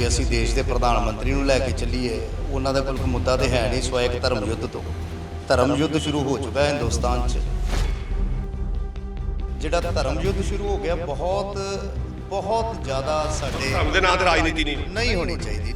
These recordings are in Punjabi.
ਜੇ ਅਸੀਂ ਦੇਸ਼ ਦੇ ਪ੍ਰਧਾਨ ਮੰਤਰੀ ਨੂੰ ਲੈ ਕੇ ਚੱਲੀਏ ਉਹਨਾਂ ਦਾ ਕੋਈ ਮੁੱਦਾ ਤੇ ਹੈ ਨਹੀਂ ਸਵਾਇ ਇੱਕ ਧਰਮ ਯੁੱਧ ਤੋਂ। ਧਰਮ ਯੁੱਧ ਸ਼ੁਰੂ ਹੋ ਚੁੱਕਾ ਹੈ ਹਿੰਦੁਸਤਾਨ 'ਚ। ਜਿਹੜਾ ਧਰਮ ਯੁੱਧ ਸ਼ੁਰੂ ਹੋ ਗਿਆ ਬਹੁਤ ਬਹੁਤ ਜ਼ਿਆਦਾ ਸਾਡੇ ਧਰਮ ਦੇ ਨਾਂ ਤੇ ਰਾਜਨੀਤੀ ਨਹੀਂ। ਨਹੀਂ ਹੋਣੀ ਚਾਹੀਦੀ।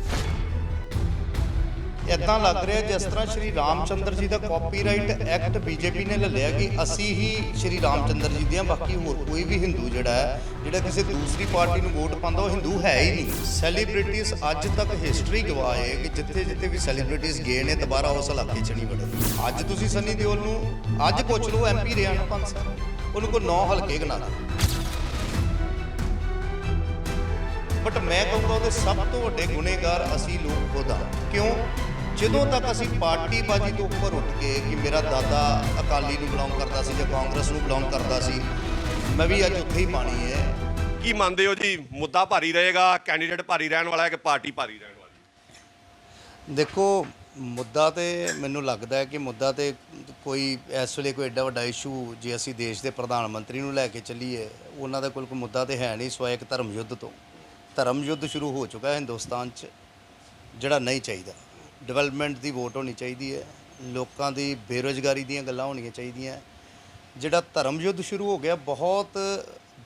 ਇਦਾਂ ਲੱਗ ਰਿਹਾ ਜਿਸ ਤਰ੍ਹਾਂ ਸ਼੍ਰੀ ਰਾਮਚੰਦਰ ਜੀ ਦਾ ਕਾਪੀਰਾਈਟ ਐਕਟ ਬੀਜੇਪੀ ਨੇ ਲੈ ਲਿਆ ਕਿ ਅਸੀਂ ਹੀ ਸ਼੍ਰੀ ਰਾਮਚੰਦਰ ਜੀ ਦੀਆਂ, ਬਾਕੀ ਹੋਰ ਕੋਈ ਵੀ ਹਿੰਦੂ ਜਿਹੜਾ ਹੈ, ਜਿਹੜਾ ਕਿਸੇ ਦੂਸਰੀ ਪਾਰਟੀ ਨੂੰ ਵੋਟ ਪਾਉਂਦਾ, ਉਹ ਹਿੰਦੂ ਹੈ ਹੀ ਨਹੀਂ। ਸੈਲੀਬ੍ਰਿਟੀਜ਼ ਅੱਜ ਤੱਕ ਹਿਸਟਰੀ ਗਵਾਹ ਕਿ ਜਿੱਥੇ ਜਿੱਥੇ ਵੀ ਸੈਲੀਬ੍ਰਿਟੀਜ਼ ਗਏ ਨੇ, ਦੁਬਾਰਾ ਉਸ ਇਲਾਕੇ 'ਚ ਨਹੀਂ ਵੜੇ। ਅੱਜ ਤੁਸੀਂ ਸੰਨੀ ਦਿਓਲ ਨੂੰ ਅੱਜ ਪੁੱਛ ਲਓ ਐਮਪੀ ਰਿਹਾ ਨਾ ਪੰਜ ਸਾਲ ਉਹਨੂੰ ਕੋਈ 9 ਹਲਕੇ ਗਣਾ ਬਟ ਮੈਂ ਕਹੂੰਗਾ, ਉਹਦੇ ਸਭ ਤੋਂ ਵੱਡੇ ਗੁਨੇਗਾਰ ਅਸੀਂ ਲੋਕ ਖੁਦ ਹਾਂ ਕਿਉਂ? ਜਦੋਂ ਤੱਕ ਅਸੀਂ ਪਾਰਟੀ ਬਾਜੀ ਤੋਂ ਉੱਪਰ ਉੱਠ ਕੇ ਕਿ ਮੇਰਾ ਦਾਦਾ ਅਕਾਲੀ ਨੂੰ ਬਿਲੋਂਗ ਕਰਦਾ ਸੀ ਜਾਂ ਕਾਂਗਰਸ ਨੂੰ ਬਿਲੋਂਗ ਕਰਦਾ ਸੀ ਮੈਂ ਵੀ ਅੱਜ ਉੱਥੇ ਹੀ ਪਾਣੀ ਹੈ। ਕੀ ਮੰਨਦੇ ਹੋ ਜੀ? ਮੁੱਦਾ ਭਾਰੀ ਰਹੇਗਾ ਕੈਂਡੀਡੇਟ ਭਾਰੀ ਰਹਿਣ ਵਾਲਾ ਹੈ ਕਿ ਪਾਰਟੀ ਭਾਰੀ ਰਹਿਣ ਵਾਲੀ ਦੇਖੋ ਮੁੱਦਾ ਤੇ ਮੈਨੂੰ ਲੱਗਦਾ ਹੈ ਕਿ ਮੁੱਦਾ ਤੇ ਕੋਈ ਇਸ ਵੇਲੇ ਕੋਈ ਐਡਾ ਵੱਡਾ ਇਸ਼ੂ ਜੇ ਅਸੀਂ ਦੇਸ਼ ਦੇ ਪ੍ਰਧਾਨ ਮੰਤਰੀ ਨੂੰ ਲੈ ਕੇ ਚੱਲੀਏ ਉਹਨਾਂ ਦਾ ਕੋਈ ਕੋਈ ਮੁੱਦਾ ਤੇ ਹੈ ਨਹੀਂ ਸਵਾਇ ਇੱਕ ਧਰਮ ਯੁੱਧ ਤੋਂ। ਧਰਮ ਯੁੱਧ ਸ਼ੁਰੂ ਹੋ ਚੁੱਕਾ ਹੈ ਹਿੰਦੁਸਤਾਨ 'ਚ ਜਿਹੜਾ ਨਹੀਂ ਚਾਹੀਦਾ। ਡਿਵੈਲਪਮੈਂਟ ਦੀ ਵੋਟ ਹੋਣੀ ਚਾਹੀਦੀ ਹੈ ਲੋਕਾਂ ਦੀ ਬੇਰੋਜ਼ਗਾਰੀ ਦੀਆਂ ਗੱਲਾਂ ਹੋਣੀਆਂ ਚਾਹੀਦੀਆਂ ਜਿਹੜਾ ਧਰਮ ਯੁੱਧ ਸ਼ੁਰੂ ਹੋ ਗਿਆ ਬਹੁਤ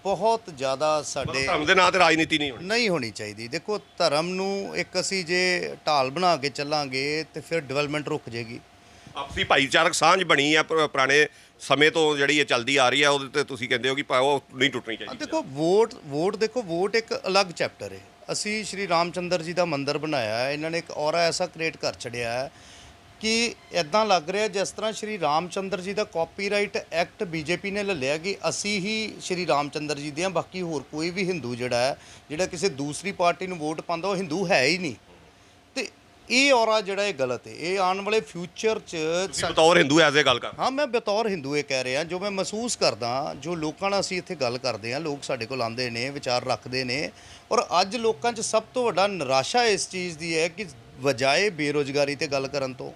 ਬਹੁਤ ਜ਼ਿਆਦਾ ਸਾਡੇ ਧਰਮ ਦੇ ਨਾਂ ਤੇ ਰਾਜਨੀਤੀ ਨਹੀਂ ਹੋਣੀ। ਨਹੀਂ ਹੋਣੀ ਚਾਹੀਦੀ। ਦੇਖੋ ਧਰਮ ਨੂੰ ਇੱਕ ਅਸੀਂ ਜੇ ਢਾਲ ਬਣਾ ਕੇ ਚੱਲਾਂਗੇ ਤੇ ਫਿਰ ਡਿਵੈਲਪਮੈਂਟ ਰੁਕ ਜਾਏਗੀ। ਆਪਸੀ ਭਾਈਚਾਰਕ ਸਾਂਝ ਬਣੀ ਆ ਪੁ- ਪੁਰਾਣੇ ਸਮੇਂ ਤੋਂ ਜਿਹੜੀ ਇਹ ਚੱਲਦੀ ਆ ਰਹੀ ਹੈ ਉਹਦੇ ਤੇ ਤੁਸੀਂ ਕਹਿੰਦੇ ਹੋ ਕਿ ਭਾ ਉਹ ਨਹੀਂ ਟੁੱਟਣੀ ਚਾਹੀਦੀ। ਦੇਖੋ, ਵੋਟ ਵੋਟ ਦੇਖੋ, ਵੋਟ ਇੱਕ ਅਲੱਗ ਚੈਪਟਰ ਹੈ ਅਸੀਂ ਸ਼੍ਰੀ ਰਾਮਚੰਦਰ ਜੀ ਦਾ ਮੰਦਿਰ ਬਣਾਇਆ ਹੈ, ਇਹਨਾਂ ਨੇ ਇੱਕ ਔਰਾ ਐਸਾ ਕ੍ਰੀਏਟ ਕਰ ਛੜਿਆ ਹੈ ਕਿ ਇਦਾਂ ਲੱਗ ਰਿਹਾ ਜਿਸ ਤਰ੍ਹਾਂ ਸ਼੍ਰੀ ਰਾਮਚੰਦਰ ਜੀ ਦਾ ਕਾਪੀਰਾਈਟ ਐਕਟ ਬੀਜੇਪੀ ਨੇ ਲੈ ਲਿਆ ਕਿ ਅਸੀਂ ਹੀ ਸ਼੍ਰੀ ਰਾਮਚੰਦਰ ਜੀ ਦੀਆਂ ਬਾਕੀ ਹੋਰ ਕੋਈ ਵੀ ਹਿੰਦੂ ਜਿਹੜਾ ਹੈ, ਜਿਹੜਾ ਕਿਸੇ ਦੂਸਰੀ ਪਾਰਟੀ ਨੂੰ ਵੋਟ ਪਾਉਂਦਾ, ਉਹ ਹਿੰਦੂ ਹੈ ਹੀ ਨਹੀਂ। ਇਹ ਔਰਾ ਜਿਹੜਾ ਇਹ ਗਲਤ ਹੈ ਇਹ ਆਉਣ ਵਾਲੇ ਫਿਊਚਰ 'ਚ ਤੁਸੀਂ ਬਤੌਰ ਹਿੰਦੂ ਐਜ਼ ਇਹ ਗੱਲ ਕਰ। ਹਾਂ ਮੈਂ ਬਤੌਰ ਹਿੰਦੂ ਇਹ ਕਹਿ ਰਿਹਾ ਜੋ ਮੈਂ ਮਹਿਸੂਸ ਕਰਦਾ ਜੋ ਲੋਕਾਂ ਨਾਲ ਅਸੀਂ ਇੱਥੇ ਗੱਲ ਕਰਦੇ ਹਾਂ ਲੋਕ ਸਾਡੇ ਕੋਲ ਆਉਂਦੇ ਨੇ ਵਿਚਾਰ ਰੱਖਦੇ ਨੇ ਔਰ ਅੱਜ ਲੋਕਾਂ 'ਚ ਸਭ ਤੋਂ ਵੱਡਾ ਨਿਰਾਸ਼ਾ ਇਸ ਚੀਜ਼ ਦੀ ਹੈ ਕਿ ਬਜਾਏ ਬੇਰੋਜ਼ਗਾਰੀ ਤੇ ਗੱਲ ਕਰਨ ਤੋਂ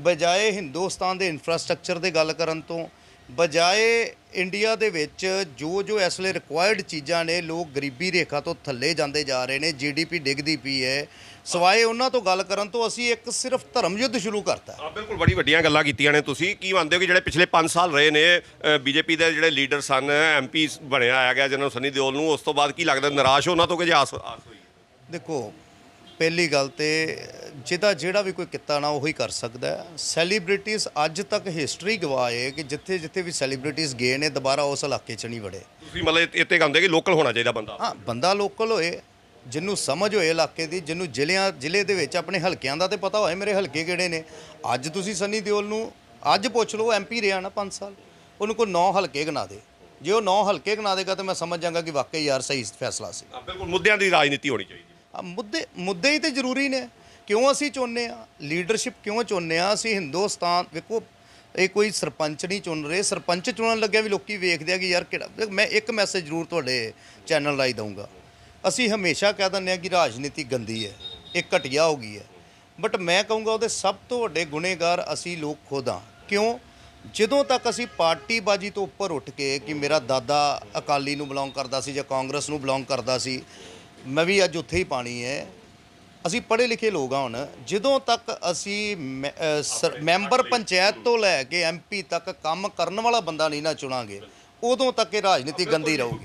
ਬਜਾਏ ਹਿੰਦੁਸਤਾਨ ਦੇ ਇਨਫਰਾਸਟ੍ਰਕਚਰ ਤੇ ਗੱਲ ਕਰਨ ਤੋਂ ਬਜਾਏ ਇੰਡੀਆ ਦੇ ਵਿੱਚ ਜੋ ਜੋ ਇਸ ਵੇਲੇ ਰਿਕੁਆਇਰਡ ਚੀਜ਼ਾਂ ਨੇ ਲੋਕ ਗਰੀਬੀ ਰੇਖਾ ਤੋਂ ਥੱਲੇ ਜਾਂਦੇ ਜਾ ਰਹੇ ਨੇ ਜੀਡੀਪੀ ਡਿੱਗਦੀ ਪਈ ਹੈ। ਸਵਾਏ ਉਹਨਾਂ ਤੋਂ ਗੱਲ ਕਰਨ ਤੋਂ ਅਸੀਂ ਇੱਕ ਸਿਰਫ ਧਰਮ ਯੁੱਧ ਸ਼ੁਰੂ ਕਰਤਾ। ਆ ਬਿਲਕੁਲ ਬੜੀ ਵੱਡੀਆਂ ਗੱਲਾਂ ਕੀਤੀਆਂ ਨੇ ਤੁਸੀਂ। ਕੀ ਮੰਨਦੇ ਹੋ ਕਿ ਜਿਹੜੇ ਪਿਛਲੇ 5 ਸਾਲ ਰਹੇ ਨੇ ਬੀਜੇਪੀ ਦੇ ਜਿਹੜੇ ਲੀਡਰ ਸਨ ਐਮਪੀ ਬਣਿਆ ਆਇਆ ਗਿਆ ਜਿਹਨਾਂ ਨੂੰ ਸਨੀ ਦਿਓਲ ਨੂੰ ਉਸ ਤੋਂ ਬਾਅਦ ਕੀ ਲੱਗਦਾ ਨਿਰਾਸ਼ ਉਹਨਾਂ ਤੋਂ ਕਿ ਜੇ ਆਸ ਆਸ ਹੋਈ? ਦੇਖੋ ਪਹਿਲੀ ਗੱਲ ਤੇ ਜਿਹਦਾ ਜਿਹੜਾ ਵੀ ਕੋਈ ਕਿੱਤਾ ਨਾ ਉਹੀ ਕਰ ਸਕਦਾ ਸੈਲੀਬ੍ਰਿਟੀਜ਼ ਅੱਜ ਤੱਕ ਹਿਸਟਰੀ ਗਵਾਹ ਹੈ ਕਿ ਜਿੱਥੇ ਜਿੱਥੇ ਵੀ ਸੈਲੀਬ੍ਰਿਟੀਜ਼ ਗਏ ਨੇ ਦੁਬਾਰਾ ਉਸ ਇਲਾਕੇ 'ਚ ਨਹੀਂ ਵੜੇ। ਤੁਸੀਂ ਮਤਲਬ ਇੱਥੇ ਕਹਿੰਦੇ ਕਿ ਲੋਕਲ ਹੋਣਾ ਚਾਹੀਦਾ ਬੰਦਾ। ਹਾਂ ਬੰਦਾ ਲੋਕਲ ਹੋਏ ਜਿਹਨੂੰ ਸਮਝ ਹੋਏ ਇਲਾਕੇ ਦੀ ਜਿਹਨੂੰ ਜ਼ਿਲ੍ਹਿਆਂ ਜ਼ਿਲ੍ਹੇ ਦੇ ਵਿੱਚ ਆਪਣੇ ਹਲਕਿਆਂ ਦਾ ਤੇ ਪਤਾ ਹੋਏ ਮੇਰੇ ਹਲਕੇ ਕਿਹੜੇ ਨੇ। ਅੱਜ ਤੁਸੀਂ ਸੰਨੀ ਦਿਓਲ ਨੂੰ ਅੱਜ ਪੁੱਛ ਲਓ ਐਮਪੀ ਰਿਹਾ ਨਾ 5 ਸਾਲ। ਉਹਨੂੰ ਕੋਈ 9 ਹਲਕੇ ਗਣਾ ਦੇ। ਜੇ ਉਹ 9 ਹਲਕੇ ਗਣਾ ਦੇਗਾ ਤਾਂ ਮੈਂ ਸਮਝ ਜਾਵਾਂਗਾ ਕਿ ਵਾਕਈ ਯਾਰ ਸਹੀ ਫੈਸਲਾ ਸੀ। ਬਿਲਕੁਲ ਮੁੱਦਿਆਂ ਦੀ ਰਾਜਨੀਤੀ ਹੋਣੀ ਚਾਹੀਦੀ। ਮੁੱਦੇ ਮੁੱਦੇ ਹੀ ਤੇ ਜ਼ਰੂਰੀ ਨੇ। ਕਿਉਂ ਅਸੀਂ ਚੁਣਨੇ ਆ? ਲੀਡਰਸ਼ਿਪ ਕਿਉਂ ਚੁਣਨੇ ਆ? ਅਸੀਂ ਹਿੰਦੁਸਤਾਨ ਵੇਖੋ ਇਹ ਕੋਈ ਸਰਪੰਚ ਨਹੀਂ ਚੁਣ ਰਹੇ। ਸਰਪੰਚ ਚੁਣਨ ਲੱਗਿਆ ਵੀ ਲੋਕੀ ਵੇਖਦੇ ਆ ਕਿ ਯਾਰ ਕਿਹੜਾ ਮੈਂ ਇੱਕ ਮੈਸੇਜ ਜ਼ਰੂਰ ਤੁਹਾਡੇ ਚੈਨਲ ਰਾਹੀਂ ਦਊਂਗਾ। ਅਸੀਂ ਹਮੇਸ਼ਾ ਕਹਿ ਦਿੰਦੇ ਆ ਕਿ ਰਾਜਨੀਤੀ ਗੰਦੀ ਹੈ, ਇਹ ਘਟੀਆ ਹੋ ਗਈ ਹੈ। ਬਟ ਮੈਂ ਕਹੂੰਗਾ ਉਹਦੇ ਸਭ ਤੋਂ ਵੱਡੇ ਗੁਨੇਗਾਰ ਅਸੀਂ ਲੋਕ ਖੁਦ ਹਾਂ। ਕਿਉਂ? ਜਦੋਂ ਤੱਕ ਅਸੀਂ ਪਾਰਟੀ ਬਾਜੀ ਤੋਂ ਉੱਪਰ ਉੱਠ ਕੇ ਕਿ ਮੇਰਾ ਦਾਦਾ ਅਕਾਲੀ ਨੂੰ ਬਿਲੋਂਗ ਕਰਦਾ ਸੀ ਜਾਂ ਕਾਂਗਰਸ ਨੂੰ ਬਿਲੋਂਗ ਕਰਦਾ ਸੀ ਮੈਂ ਵੀ ਅੱਜ ਉੱਥੇ ਹੀ ਪਾਣੀ ਹੈ। ਅਸੀਂ ਪੜ੍ਹੇ ਲਿਖੇ ਲੋਕ ਹਾਂ ਹੁਣ। ਜਦੋਂ ਤੱਕ ਅਸੀਂ ਮੈਂਬਰ ਪੰਚਾਇਤ ਤੋਂ ਲੈ ਕੇ ਐਮਪੀ ਤੱਕ ਕੰਮ ਕਰਨ ਵਾਲਾ ਬੰਦਾ ਨਹੀਂ ਨਾ ਚੁਣਾਂਗੇ ਉਦੋਂ ਤੱਕ ਇਹ ਰਾਜਨੀਤੀ ਗੰਦੀ ਰਹੂਗੀ।